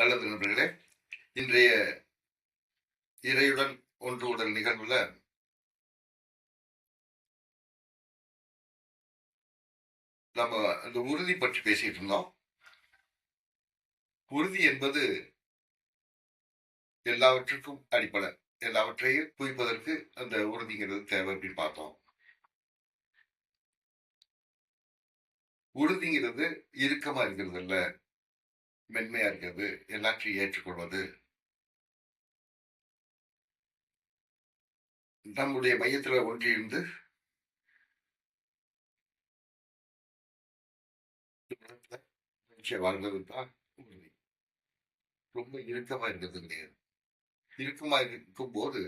நல்லது நண்பர்களே இன்றைய இறையுடன் ஒன்று உடல் நிகழ்வுல நம்ம அந்த உறுதி பற்றி பேசிட்டு இருந்தோம். உறுதி என்பது எல்லாவற்றுக்கும் அடிப்படை. எல்லாவற்றையும் குவிப்பதற்கு அந்த உறுதிங்கிறது தேவை அப்படின்னு பார்த்தோம். உறுதிங்கிறது இறுக்கமா இருக்கிறது இல்ல மென்மையா இருக்கிறது எல்லாற்றையும் ஏற்றுக்கொள்வது. நம்முடைய மையத்தில் ஒன்றியிருந்து வாழ்ந்தது தான் உறுதி ரொம்ப இறுக்கமா இருக்கிறது கிடையாது. இறுக்கமா இருக்கும் போது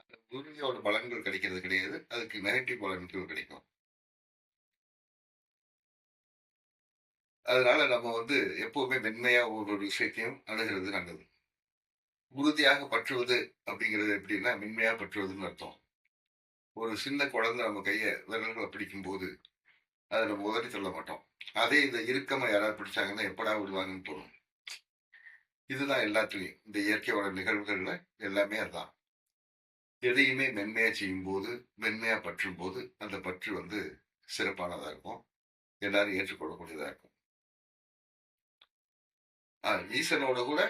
அந்த உறுதியோட பலன்கள் கிடைக்கிறது கிடையாது. அதுக்கு நெகட்டிவ் பலன்கள் கிடைக்கும். அதனால நம்ம வந்து எப்பவுமே மென்மையா ஒவ்வொரு விஷயத்தையும் அணுகிறது நல்லது. உறுதியாக பற்றுவது அப்படிங்கிறது எப்படின்னா மென்மையா பற்றுவதுன்னு அர்த்தம். ஒரு சின்ன குழந்தை நம்ம கையை விரல்களை பிடிக்கும் போது அதை நம்ம உதறி சொல்ல மாட்டோம். அதே இந்த இறுக்கமா யாராவது பிடிச்சாங்கன்னா எப்படா விடுவாங்கன்னு தோணும். இதுதான் எல்லாத்துலேயும். இந்த இயற்கையோட நிகழ்வுகள்ல எல்லாமே அதுதான். எதையுமே மென்மையா செய்யும் போது மென்மையா பற்றும் போது அந்த பற்று வந்து சிறப்பானதா இருக்கும். எல்லாரும் ஏற்றுக்கொள்ளக்கூடியதா இருக்கும். ஈசனோட கூட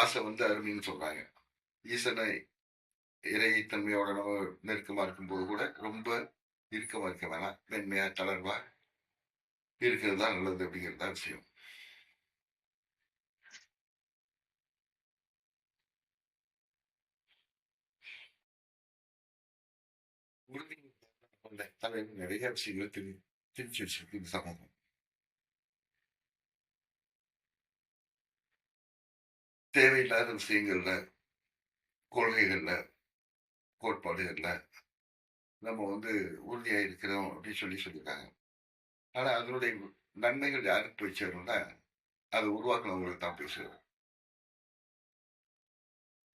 ஆசை வந்து அருமைன்னு சொல்றாங்க. ஈசனை இறைத்தன்மையோட நம்ம நெருக்கமா இருக்கும்போது கூட ரொம்ப இறுக்கமா இருக்க வேணாம். மென்மையா தளர்வா இருக்கிறது தான் நல்லது அப்படிங்கிறது தான் விஷயம். நிறைய விஷயங்கள் திரி திரிச்சு வச்சிருக்கு இந்த சமூகம். தேவையில்லாத விஷயங்கள்ல கொள்கைகள்ல கோட்பாடுகள்ல நம்ம வந்து உறுதியாக இருக்கிறோம் அப்படின்னு சொல்லி சொல்லியிருக்காங்க. ஆனால் அதனுடைய நன்மைகள் யாருக்கு போய் சேரும்னா அதை உருவாக்குனவங்களுக்கு தான் போய் சேரும்.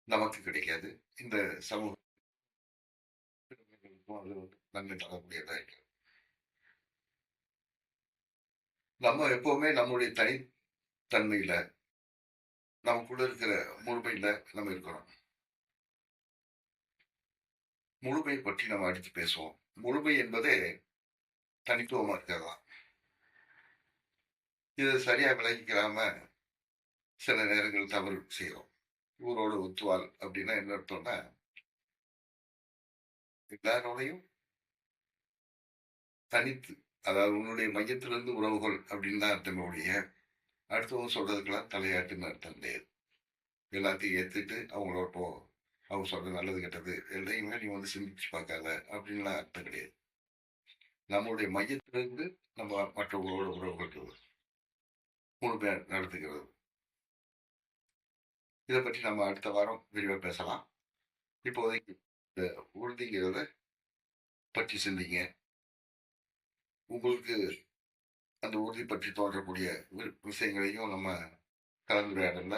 நமக்கு கிடைக்காது. இந்த சமூக அது நன்மை தரக்கூடியதாக இருக்கு. நம்ம எப்பவுமே நம்முடைய தனித்தன்மையில நமக்குள்ள இருக்கிற முழுமையில நம்ம இருக்கிறோம். முழுமை பற்றி நம்ம அடித்து பேசுவோம். முழுமை என்பதே தனித்துவமா இருக்கிறதா இதை சரியா விளங்கிக்கிறாம சில நேரங்கள் தவறு செய்யறோம் ஊரோட ஒத்துவாள் அப்படின்னா என்ன அர்த்தம்னா எல்லாரோடையும் தனித்து அதாவது உன்னுடைய மையத்திலிருந்து உறவுகள் அப்படின்னு தான் அர்த்தம் அடுத்தவங்க சொல்றதுக்கெல்லாம் தலையாட்டுன்னு அர்த்தம் கிடையாது. எல்லாத்தையும் ஏத்துட்டு அவங்களோட போ அவங்க சொல்றது நல்லது கெட்டது எதையுமே நீ வந்து சிந்திச்சு பார்க்காத அப்படின்லாம் அர்த்தம் கிடையாது. நம்மளுடைய மையத்திலிருந்து நம்ம மற்றவங்களோட உறவுகள் முழுமையா நடத்துகிறது இதை பற்றி நம்ம அடுத்த வாரம் விரிவாக பேசலாம். இப்போதைக்கு இந்த உறுதிங்கிறத பற்றி சிந்திங்க. உங்களுக்கு அந்த உறுதி பற்றி தோன்றக்கூடிய விஷயங்களையும் நம்ம கலந்துரையாடல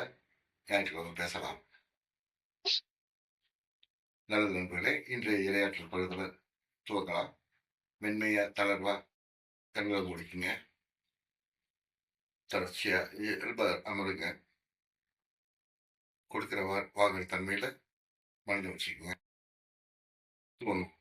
ஞாயிற்றுக்கிழமை பேசலாம். நல்லது நண்பர்களே இன்றைய இரையாற்றல் பகுதியில் துவக்கலாம். மென்மையா தளர்வா கண்களை முடிக்குங்க. தொடர்ச்சியா இயல்ப அமருங்க. கொடுக்கிற வாங்குற தன்மையில மனித வச்சுக்கோங்க. துவங்கும்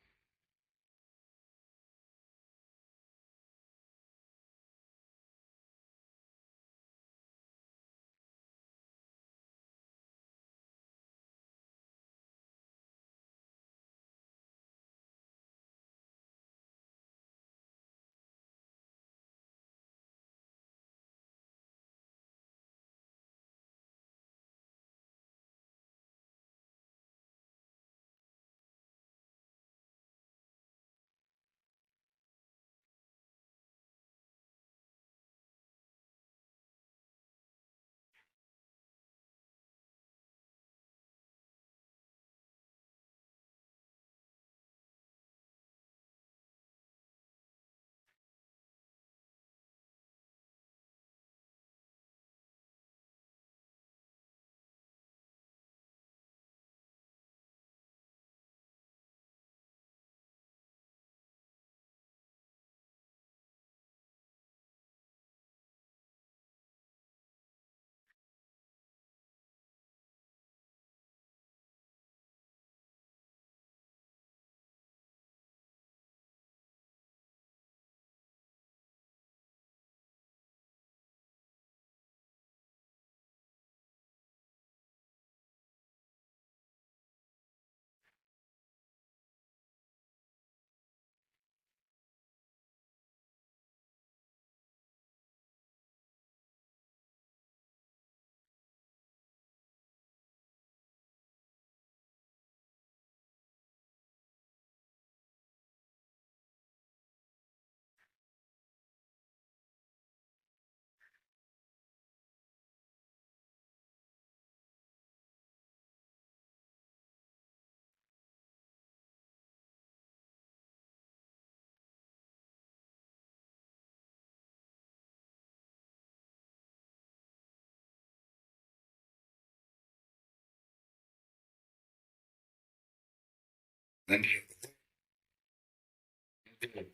நன்றி.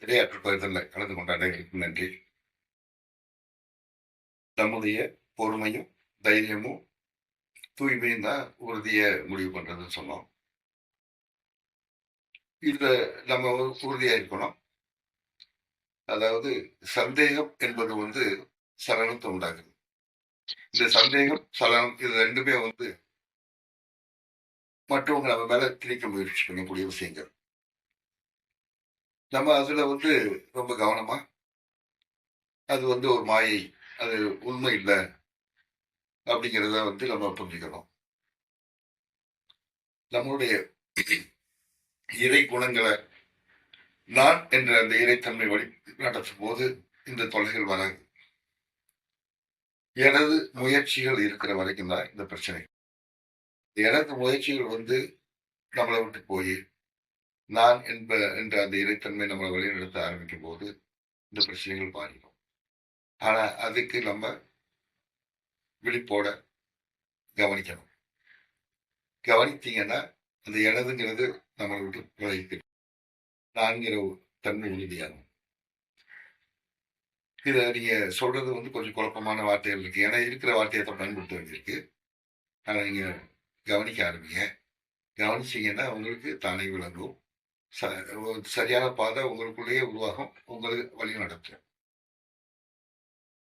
விளையாட்டு பகுதியில் கலந்து கொண்ட அனைவருக்கும் நன்றி. நம்முடைய பொறுமையும் தைரியமும் தூய்மையும் தான் உறுதியை முடிவு பண்றதுன்னு சொன்னோம். இதுல நம்ம உறுதியா இருக்கணும். அதாவது சந்தேகம் என்பது வந்து சலனத்தை உண்டாகுது இந்த சந்தேகம் சலனம் இது ரெண்டுமே வந்து மற்றவங்க நம்ம மேல திணிக்க முயற்சி பண்ணக்கூடிய விஷயங்கள். நம்ம அதுல வந்து ரொம்ப கவனமா அது வந்து ஒரு மாயை அது உண்மை இல்லை அப்படிங்கிறத வந்து நம்ம புரிஞ்சுக்கணும். நம்மளுடைய இறை குணங்களை நான் என்ற அந்த இறைத்தன்மை வழி நடத்தும் போது இந்த தொல்லைகள் வராது எனது முயற்சிகள் இருக்கிற வரைக்கும் தான் இந்த பிரச்சனை. எனது முயற்சிகள் வந்து நம்மளை விட்டு போய் நான் என்ப என்ற அந்த இறைத்தன்மை நம்மளை வழிநடத்த ஆரம்பிக்கும் போது இந்த பிரச்சனைகள் பாதிக்கும் ஆனா அதுக்கு நம்ம விழிப்போட கவனிக்கணும். கவனித்தீங்கன்னா அந்த எனதுங்கிறது நம்மளை விட்டு விலகிக்கு நான்கிற தன்மை உறுதியாகும். இதை நீங்க சொல்றது வந்து கொஞ்சம் குழப்பமான வார்த்தைகள் இருக்கு. ஏன்னா இருக்கிற வார்த்தையை தான் பயன்படுத்த வேண்டியிருக்கு. ஆனா நீங்க கவனிக்க ஆரம்பிங்க கவனிச்சீங்கன்னா உங்களுக்கு தானே விளங்கும். ச- சரியான பாதை உங்களுக்குள்ளேயே உருவாகும். உங்களுக்கு வழி நடத்தும்.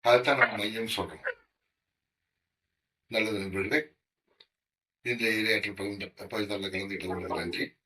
அதுதான் நம்ம மையம் சொல்றோம். நல்லது நண்பர்களே இந்த இரையாற்றல் பகிர்ந்த பகுதியில் கலந்துகிட்டு உங்களுக்கு நன்றி.